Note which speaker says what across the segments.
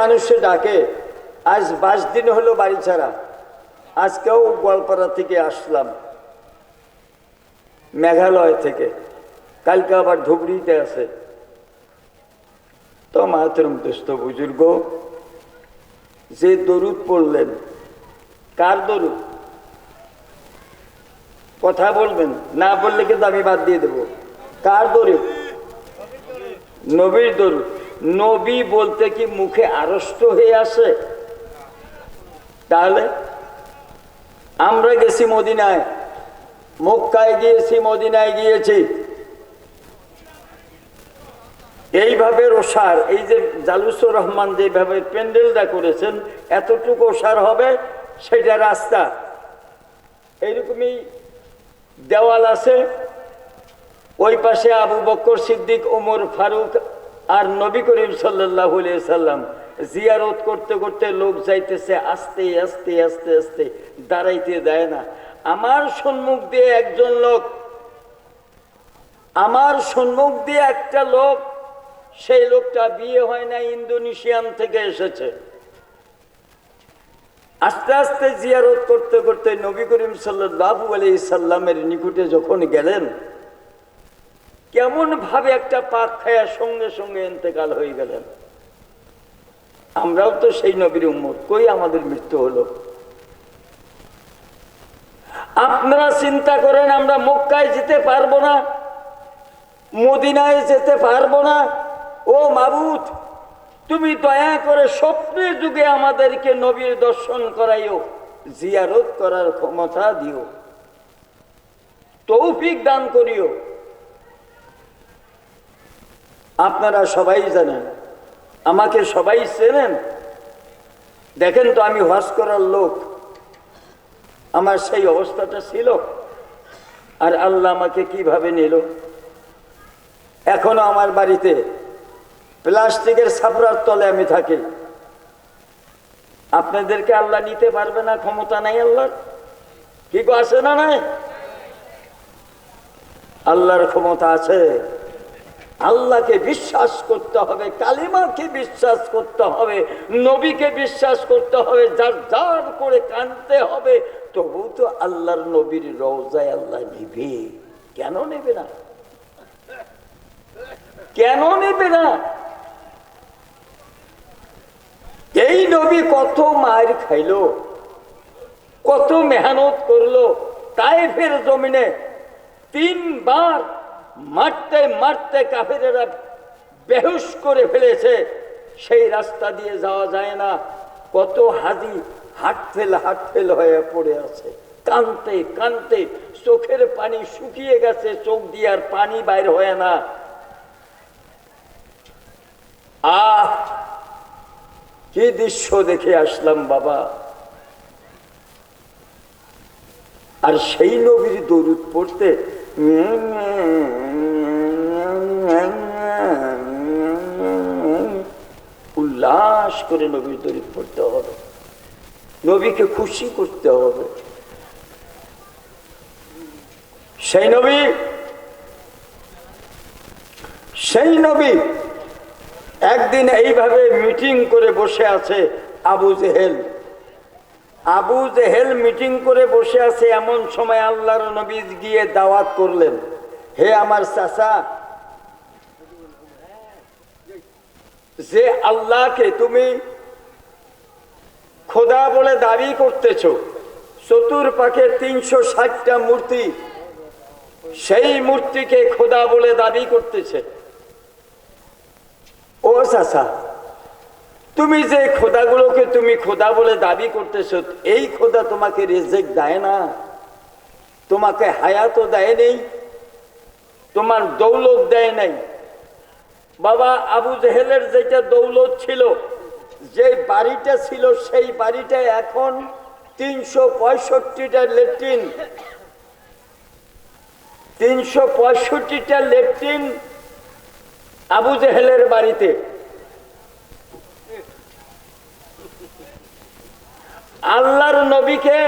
Speaker 1: মানুষে ডাকে, আজ বাইশ দিন হলো বাড়ি ছাড়া, আজকেও গোয়ালপাড়া থেকে আসলাম। মেঘালয় থেকে। কালকে আবার ধুবড়িতে আছে। তো মাতরম দোস্ত বুজুর্গ, যে দরুদ পড়লেন, কার দরুদ? কথা বলবেন, না বললে কিন্তু আমি বাদ দিয়ে দেব। কার দরুদ? নবীর দরুদ। নবী বলতে কি মুখে আড়ষ্ট হয়ে আসে? তাহলে আমরা গেছি মদিনায়, মক্কায় গিয়েছি, মদিনায় গিয়েছি। এইভাবে ওষার, এই যে জালুসুর রহমান যেভাবে প্যান্ডেলটা করেছেন, এতটুকু ওষার হবে, সেটা রাস্তা। এইরকমই দেওয়াল আছে। ওই পাশে আবু বক্কর সিদ্দিক ওমর ফারুক আর নবী করিম সাল্লাম জিয়ারত করতে করতে লোক যাইতেছে আস্তে আস্তে আস্তে আস্তে, দাঁড়াইতে দেয় না। আমার সম্মুখ দিয়ে একজন লোক, আমার সম্মুখ দিয়ে একটা লোক, সেই লোকটা বিয়ে হয় না ইন্দোনেশিয়ান থেকে এসেছে। আস্তে আস্তে জিয়ারত করতে করতে নবী করিম সাল্লাহু আলি সাল্লামের নিকুটে যখন গেলেন কেমন ভাবে একটা পাক খায়া সঙ্গে সঙ্গে এতেকাল হয়ে গেলেন। আমরাও তো সেই নবীর উম্মত, কই আমাদের মৃত্যু হলো? আপনারা চিন্তা করেন, আমরা মক্কায় যেতে পারব না, মদিনায় যেতে পারব না। ও মাবুত তুমি দয়া করে স্বপ্নের যুগে আমাদেরকে নবীর দর্শন করাইও, জিয়ারত করার ক্ষমতা দিও, তৌফিক দান করিও। আপনারা সবাই জানেন। আমাকে সবাই চেনেন। দেখেন তো আমি হজ করার লোক। আমার সেই অবস্থাটা ছিল। আর আল্লাহ আমাকে কীভাবে নিল? এখনও আমার বাড়িতে প্লাস্টিকের ছাপড়ার তলে আমি থাকি। আপনাদেরকে আল্লাহ নিতে পারবে না, ক্ষমতা নাই আল্লাহর? কি আছে না নাই? আল্লাহর ক্ষমতা আছে। আল্লাহকে বিশ্বাস করতে হবে, কালিমাকে বিশ্বাস করতে হবে, নবীকে বিশ্বাস করতে হবে, যার যার করে কানতে হবে। তবু তো আল্লাহর নবীর রওজায় আল্লাহ নিবে। কেন নেবে না? কেন নেবে না? এই নবী কত মায়ের খাইলো, কত মেহনত করল তাই ফের জমিনে তিনবার মারতে মারতে কাফেরেরা বেহুশ করে ফেলেছে। সেই রাস্তা দিয়ে যাওয়া যায় না। কত হাজি হাট ফেল হাট ফেল হয়ে পড়ে আছে। কানতে কানতে চোখের পানি শুকিয়ে গেছে, চোখ দিয়ে আর পানি বাইর হয় না। আহ! কি দৃশ্য দেখে আসলাম বাবা। আর সেই নবীর দরুদ পড়তে উল্লাস করে নবীর দরিদ পড়তে হবে। নবীকে খুশি করতে হবে। সেই নবী সেই নবী একদিন এইভাবে মিটিং করে বসে আছে Abu Jahl. Abu Jahl meeting করে বসে আছে, এমন সময় আল্লাহর নবী গিয়ে দাওয়াত করলেন। হে আমার চাচা, যে আল্লাহকে তুমি খোদা বলে দাবি করতেছ চতুর পাকে তিনশো ষাটটা মূর্তি, সেই মূর্তিকে খোদা বলে দাবি করতেছে। ও চাচা তুমি যে খোদাগুলোকে তুমি খোদা বলে দাবি করতেছ, এই খোদা তোমাকে রেজেক দেয় না। তোমাকে হায়াতও দেয় নেই, তোমার দৌলত দেয় নাই। বাবা, আবু জেহেলের যেটা দৌলত ছিল, যে বাড়িটা ছিল, সেই বাড়িটা এখন তিনশো পঁয়ষট্টিটা লেট্রিন। তিনশো পঁয়ষট্টিটা লেট্রিন আবু জেহেলের বাড়িতে। আল্লাহর নবীকে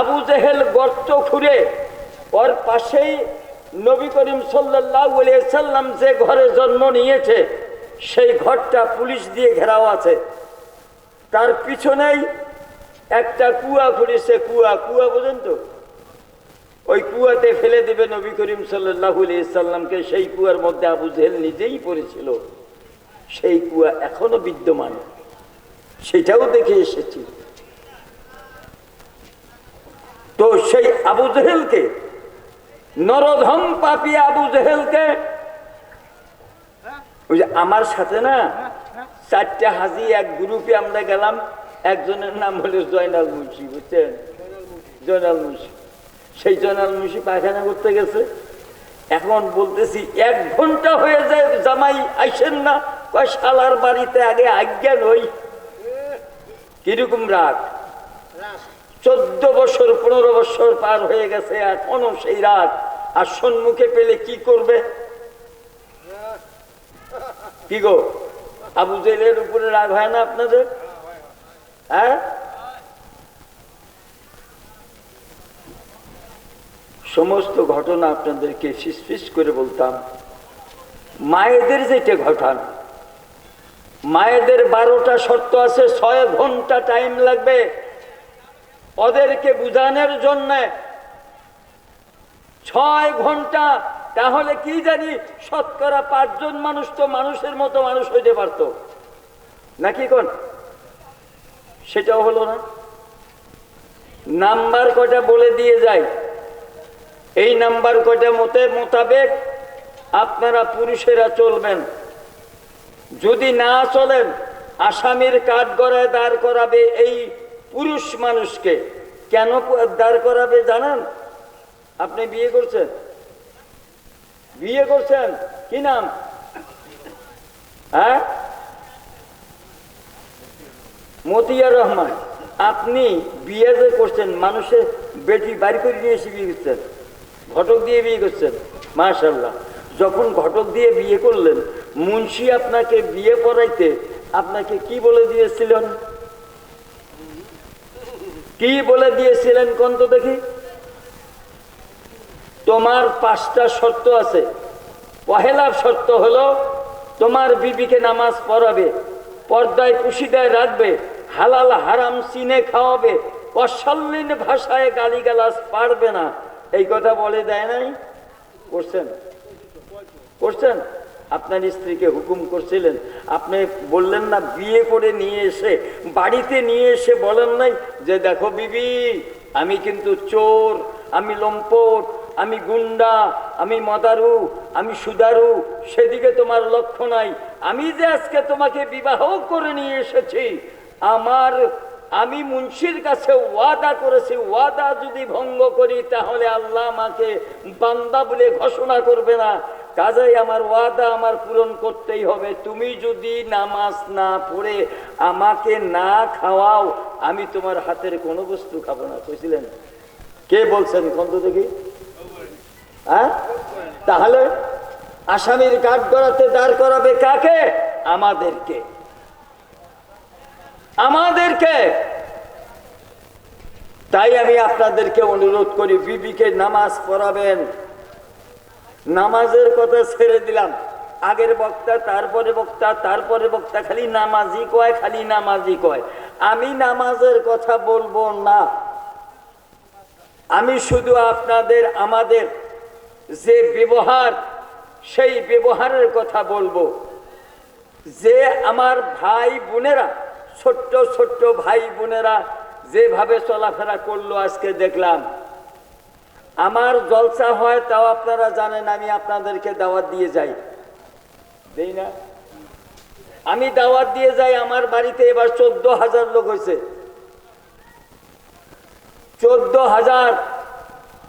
Speaker 1: আবু জেহেল গর্ত খুঁড়ে ওর পাশেই নবী করিম সাল্লাম যে ঘরে জন্ম নিয়েছে, সেই ঘরটা পুলিশ দিয়ে ঘেরাও আছে। তার পিছনেই একটা কুয়া খুঁড়েছে কুয়া কুয়া বোঝেন তো? ওই কুয়াতে ফেলে দেবে নবী করিম সাল্লাহ সাল্লামকে, সেই কুয়ার মধ্যে আবু জেহেল নিজেই পড়েছিল। সেই কুয়া এখনও বিদ্যমান। সেটাও দেখে এসেছি। তো সেই আবু জেহেলকে, নরধম পাপি আবু জেহেলকে, ওই যে আমার সাথে না, চারটা হাজি, এক গ্রুপে আমরা গেলাম, একজনের নাম হলো জয়নাল মুন্সি, বুঝছেন? জয়নাল মুন্সি। সেই জয়নাল মুন্সি পায়খানা করতে গেছে। এখন বলতেছি, এক ঘণ্টা হয়ে যায়, জামাই আইসেন না, কয় শালার বাড়িতে আগে আজ্ঞা নই। কীরকম রাগ? চোদ্দ বছর, পনেরো বছর পার হয়ে গেছে এখনও সেই রাগ আর সন্মুখে পেলে কি করবে? কি গো? আবু জেলের উপরে রাগ হয় না আপনাদের? হ্যাঁ? সমস্ত ঘটনা আপনাদেরকে ফিস করে বলতাম। মায়েদের যেটা ঘটান, মায়েদের বারোটা শর্ত আছে, ছয় ঘণ্টা টাইম লাগবে। ওদেরকে বুঝানোর জন্য ছয় ঘণ্টা, তাহলে কি জানি শতকরা পাঁচজন মানুষ তো মানুষের মতো মানুষ হইতে পারত। নাকি কোন? সেটাও হলো না। নাম্বার কটা বলে দিয়ে যায় এই নাম্বার কটা মতে মোতাবেক আপনারা পুরুষেরা চলবেন। যদি না চলেন, আসামির কাঠ গড়ায় দাঁড় করাবে এই পুরুষ মানুষকে কেন দাঁড় করাবে জানেন? আপনি বিয়ে করছেন। বিয়ে করছেন? কি নাম? হ্যাঁ? মতিয়া রহমান, আপনি বিয়ে যে করছেন, মানুষের বেটি বাড়ি করে নিয়ে এসে বিয়ে করছেন। ঘটক দিয়ে বিয়ে করছেন মাশাল্লাহ যখন ঘটক দিয়ে বিয়ে করলেন, মুন্সি আপনাকে বিয়ে পড়াইতে আপনাকে কি বলে দিয়েছিলেন? কি বলে দিয়েছিলেন কোন তো দেখি? তোমার পাঁচটা শর্ত আছে। পহেলা শর্ত হলো, তোমার বিবিকে নামাজ পড়াবে, পর্দায় পুশিদায় রাখবে, হালাল হারাম চিনে খাওয়াবে, অশালীন ভাষায় গালিগালাজ পারবে না। এই কথা বলে দেয় নাই? করছেন? করছেন? আপনার স্ত্রীকে হুকুম করছিলেন, আপনি বললেন না, বিয়ে করে নিয়ে এসে, বাড়িতে নিয়ে এসে বলেন নাই যে দেখো বিবি, আমি কিন্তু চোর, আমি লম্পট, আমি গুন্ডা, আমি মদারু, আমি সুদারু, সেদিকে তোমার লক্ষ্য নাই। আমি যে আজকে তোমাকে বিবাহ করে নিয়ে এসেছি, আমার, আমি মুন্সির কাছে ওয়াদা করেছি, ওয়াদা যদি ভঙ্গ করি, তাহলে আল্লাহ আমাকে বান্দা বলে ঘোষণা করবে না। কাজেই আমার ওয়াদা আমার পূরণ করতেই হবে। তুমি যদি নামাজ না পড়ে আমাকে না খাওয়াও, আমি তোমার হাতের কোনো বস্তু খাব না। কইছিলেন? কে বলছেন কন্ত দেখি? হ্যাঁ? তাহলে আসামির কাঠ গড়াতে দাঁড় করাবে কাকে? আমাদেরকে। আমাদেরকে। তাই আমি আপনাদেরকে অনুরোধ করি, বিবিকে নামাজ পড়াবেন। নামাজের কথা ছেড়ে দিলাম। আগের বক্তা, তারপরে বক্তা তারপরে বক্তা, খালি নামাজি কয়, খালি নামাজি কয়। আমি নামাজের কথা বলব না। আমি শুধু আপনাদের, আমাদের যে ব্যবহার, সেই ব্যবহারের কথা বলব। যে আমার ভাই বোনেরা, ছোট্ট ছোট্ট ভাই বোনেরা যেভাবে চলাফেরা করল আজকে দেখলাম। আমার জলসা হয় তাও আপনারা জানেন, আমি আপনাদেরকে দাওয়াত দিয়ে যাই। না? আমি দাওয়াত দিয়ে যাই, আমার বাড়িতে এবার চোদ্দ হাজার লোক হয়েছে চোদ্দ হাজার!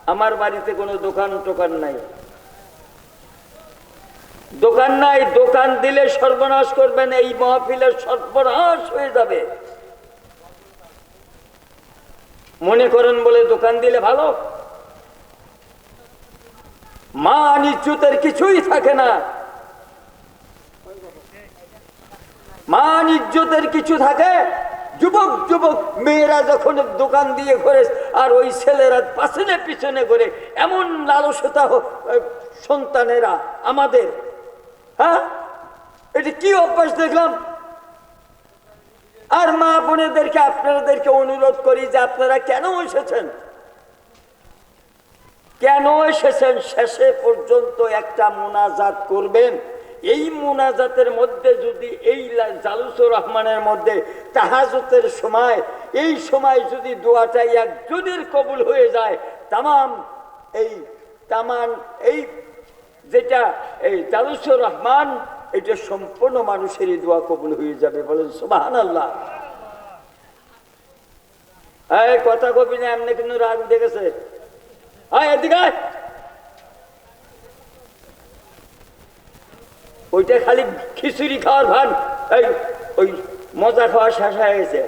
Speaker 1: আমার বাড়িতে কোনো দোকান টোকান নাই। দোকান নাই, দোকান দিলে সর্বনাশ করবেন, এই মহফিলের সর্বনাশ হয়ে যাবে। মনে করেন বলে দোকান দিলে ভালো। মা নিশ্চুতের কিছুই থাকে না। মা ইজ্জতের কিছু থাকে, যুবক যুবক, মেয়েরা যখন দোকান দিয়ে ঘরে, আর ওই ছেলেরা পাশনে পিছনে ঘরে, এমন লালসতা সন্তানেরা আমাদের। হ্যাঁ? এটা কি অভ্যাস দেখলাম? আর মা বোনেদেরকে, আপনাদেরকে অনুরোধ করি যে আপনারা কেন এসেছেন? কেন এসেছেন? শেষে পর্যন্ত একটা মোনাজাত করবেন। এই মোনাজাতের মধ্যে যদি এই জালুসুর রহমানের মধ্যে তাহাজতের সময়, এই সময় যদি দোয়াটা একজনের কবুল হয়ে যায়, তামাম এই তামান, এই যেটা এই জালুসুর রহমান, এটা সম্পূর্ণ মানুষেরই দোয়া কবুল হয়ে যাবে বলেন সুবাহান আল্লাহ কথা কবি না, এমনি কিন্তু রাগ গেছে। আয়। ওইটা খালি খিচুড়ি খাওয়ার ভান। এই, ওই মজা খাওয়া শেষ হয়ে গেছে।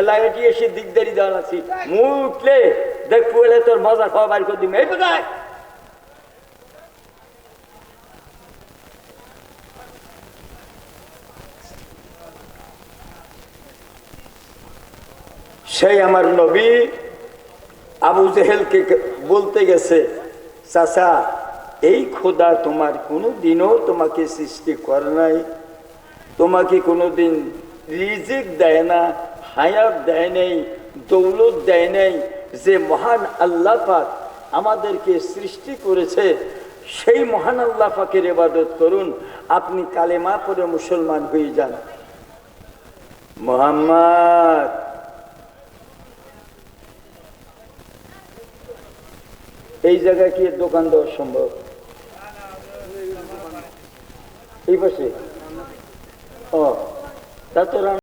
Speaker 1: এলাকাটি এসে উঠলে দেখব এলে তোর মজা খাওয়া বাড়ি করে এই সেই আমার নবী আবু জেহেলকে বলতে গেছে, চাচা, এই খোদা তোমার কোনো দিনও তোমাকে সৃষ্টি করে নাই। তোমাকে কোনো দিন রিজিক দেয় না, হায়াত দেয় নেই, দৌলত দেয় নেই। যে মহান আল্লাহ পাক আমাদেরকে সৃষ্টি করেছে, সেই মহান আল্লাহ পাকের ইবাদত করুন। আপনি কালেমা পরে মুসলমান হয়ে যান। মোহাম্মদ এই জায়গায় কি দোকান দেওয়া সম্ভব? এই পাশে? ও তা তো